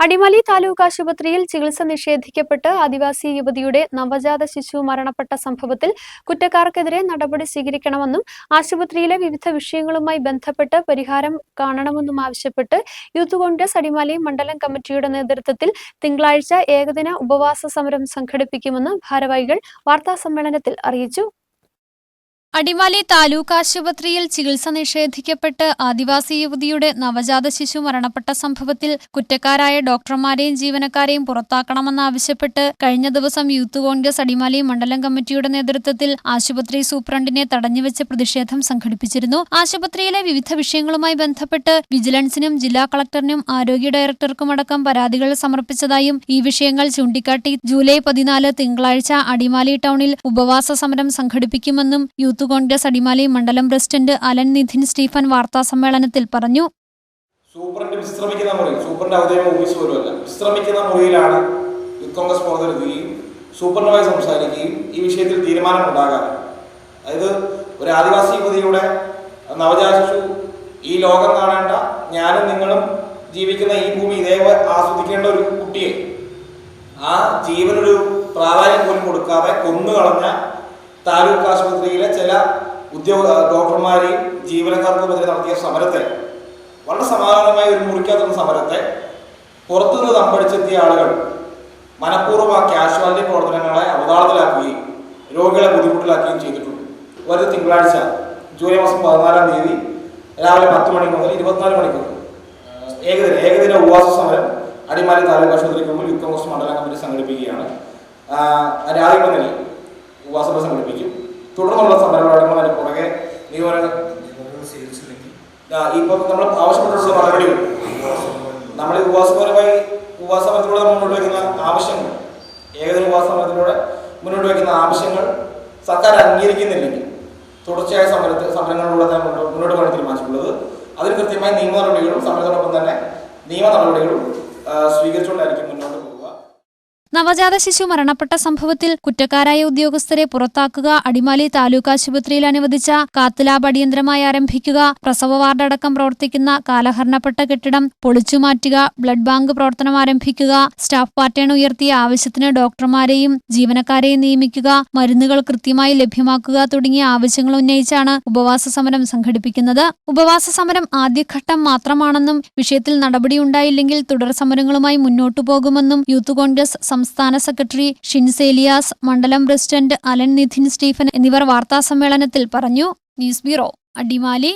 അടിമാലി താലൂക്ക് ആശുപത്രിയിൽ ചികിത്സ നിഷേധിക്കപ്പെട്ട് ആദിവാസി യുവതിയുടെ നവജാത ശിശു മരണപ്പെട്ട സംഭവത്തിൽ കുറ്റക്കാർക്കെതിരെ നടപടി സ്വീകരിക്കണമെന്നും ആശുപത്രിയിലെ വിവിധ വിഷയങ്ങളുമായി ബന്ധപ്പെട്ട് പരിഹാരം കാണണമെന്നും ആവശ്യപ്പെട്ട് യൂത്ത് കോൺഗ്രസ് അടിമാലി മണ്ഡലം കമ്മിറ്റിയുടെ നേതൃത്വത്തിൽ തിങ്കളാഴ്ച ഏകദിന ഉപവാസ സമരം സംഘടിപ്പിക്കുമെന്ന് ഭാരവാഹികൾ വാർത്താസമ്മേളനത്തിൽ അറിയിച്ചു. അടിമാലി താലൂക്ക് ആശുപത്രിയിൽ ചികിത്സ നിഷേധിക്കപ്പെട്ട് ആദിവാസി യുവതിയുടെ നവജാത ശിശു മരണപ്പെട്ട സംഭവത്തിൽ കുറ്റക്കാരായ ഡോക്ടർമാരെയും ജീവനക്കാരെയും പുറത്താക്കണമെന്നാവശ്യപ്പെട്ട് കഴിഞ്ഞ ദിവസം യൂത്ത് കോൺഗ്രസ് അടിമാലി മണ്ഡലം കമ്മിറ്റിയുടെ നേതൃത്വത്തിൽ ആശുപത്രി സൂപ്രണ്ടിനെ തടഞ്ഞുവെച്ച് പ്രതിഷേധം സംഘടിപ്പിച്ചിരുന്നു. ആശുപത്രിയിലെ വിവിധ വിഷയങ്ങളുമായി ബന്ധപ്പെട്ട് വിജിലൻസിനും ജില്ലാ കളക്ടറിനും ആരോഗ്യ ഡയറക്ടർക്കുമടക്കം പരാതികൾ സമർപ്പിച്ചതായും ഈ വിഷയങ്ങൾ ചൂണ്ടിക്കാട്ടി ജൂലൈ പതിനാല് തിങ്കളാഴ്ച അടിമാലി ടൗണിൽ ഉപവാസ സമരം സംഘടിപ്പിക്കുമെന്നും യൂത്ത് കോൺഗ്രസ് അടിമാലി മണ്ഡലം പ്രസിഡന്റ് അലൻ നിധിൻ സ്റ്റീഫൻ വാർത്താ സമ്മേളനത്തിൽ പറഞ്ഞു. സൂപ്രണ്ട് വിശ്രമിക്കുന്ന മുറി സൂപ്രണ്ട് ഔദ്യോഗിക ഓഫീസ് പോലുമല്ല. വിശ്രമിക്കുന്ന മുറിയിലാണ് യൂത്ത് കോൺഗ്രസ് പുറത്തെടുക്കുകയും സൂപ്രണ്ടുമായി സംസാരിക്കുകയും ഈ വിഷയത്തിൽ തീരുമാനമുണ്ടാകാറ്. അതായത് ഒരു ആദിവാസി യുവതിയുടെ നവജാത ശിശു ഈ ലോകം കാണേണ്ട ഞാനും നിങ്ങളും ജീവിക്കുന്ന ഈ ഭൂമി ഇതേപോലെ ആസ്വദിക്കേണ്ട ഒരു കുട്ടിയെ ആ ജീവനൊരു പ്രാധാന്യം പോലും കൊടുക്കാതെ കൊന്നുകളഞ്ഞ താലൂക്ക് ആശുപത്രിയിലെ ചില ഉദ്യോഗ ഡോക്ടർമാരെയും ജീവനക്കാർക്കുമെതിരെ നടത്തിയ സമരത്തെ വളരെ സമാധാനമായി ഒരു മുറിക്കാത്ത സമരത്തെ പുറത്തുനിന്ന് തമ്പടിച്ചെത്തിയ ആളുകൾ മനഃപൂർവം ആ കാഷ്വാലിറ്റി പ്രവർത്തനങ്ങളെ അവതാളത്തിലാക്കുകയും രോഗികളെ ബുദ്ധിമുട്ടിലാക്കുകയും ചെയ്തിട്ടുണ്ട്. വരുന്ന തിങ്കളാഴ്ച ജൂലൈ മാസം പതിനാലാം തീയതി രാവിലെ പത്ത് മണി മുതൽ ഇരുപത്തിനാല് മണിക്കൂർ ഏകദിന ഏകദിന ഉപവാസ സമരം അടിമാലി താലൂക്ക് ആശുപത്രിക്ക് മുമ്പിൽ യൂത്ത് കോൺഗ്രസ് മണ്ഡലം കമ്മിറ്റി സംഘടിപ്പിക്കുകയാണ്. രാവിലെ ഉപവാസ സംഘടിപ്പിക്കും. തുടർന്നുള്ള സമരപരിപാടികൾ അതിന് പുറകെ നിയമന ഇപ്പം നമ്മൾ ആവശ്യപ്പെട്ടിട്ടുള്ള നടപടികൾ. നമ്മൾ ഉപവാസപരമായി ഉപവാസമരത്തിലൂടെ നമ്മൾ മുന്നോട്ട് വയ്ക്കുന്ന ആവശ്യങ്ങൾ ഏകദിന ഉപവാസമരത്തിലൂടെ മുന്നോട്ട് വയ്ക്കുന്ന ആവശ്യങ്ങൾ സർക്കാർ അംഗീകരിക്കുന്നില്ലെങ്കിൽ തുടർച്ചയായ സമരത്തിൽ സമരങ്ങളിലൂടെ തന്നെ മുന്നോട്ട് പോകാൻ തീരുമാനിച്ചിട്ടുള്ളത്. അതിന് കൃത്യമായ നിയമ നടപടികളും സമരത്തോടൊപ്പം തന്നെ നിയമ നടപടികളും സ്വീകരിച്ചുകൊണ്ടായിരിക്കും. നവജാത ശിശു മരണപ്പെട്ട സംഭവത്തിൽ കുറ്റക്കാരായ ഉദ്യോഗസ്ഥരെ പുറത്താക്കുക അടിമാലി താലൂക്ക് ആശുപത്രിയിൽ അനുവദിച്ച കാത്തുലാബ് അടിയന്തരമായി ആരംഭിക്കുക പ്രസവ വാർഡടക്കം പ്രവർത്തിക്കുന്ന കാലഹരണപ്പെട്ട കെട്ടിടം പൊളിച്ചുമാറ്റുക ബ്ലഡ് ബാങ്ക് പ്രവർത്തനം ആരംഭിക്കുക സ്റ്റാഫ് പാറ്റേൺ ഉയർത്തിയ ആവശ്യത്തിന് ഡോക്ടർമാരെയും ജീവനക്കാരെയും നിയമിക്കുക മരുന്നുകൾ കൃത്യമായി ലഭ്യമാക്കുക തുടങ്ങിയ ആവശ്യങ്ങൾ ഉന്നയിച്ചാണ് ഉപവാസ സമരം സംഘടിപ്പിക്കുന്നത്. ഉപവാസ സമരം ആദ്യഘട്ടം മാത്രമാണെന്നും വിഷയത്തിൽ നടപടിയുണ്ടായില്ലെങ്കിൽ തുടർ സമരങ്ങളുമായി മുന്നോട്ടു പോകുമെന്നും യൂത്ത് കോൺഗ്രസ് സംസ്ഥാന സെക്രട്ടറി ഷിൻസേലിയാസ് മണ്ഡലം പ്രസിഡന്റ് അലൻ നിധിൻ സ്റ്റീഫൻ എന്നിവർ വാർത്താസമ്മേളനത്തിൽ പറഞ്ഞു. News bureau Adimali.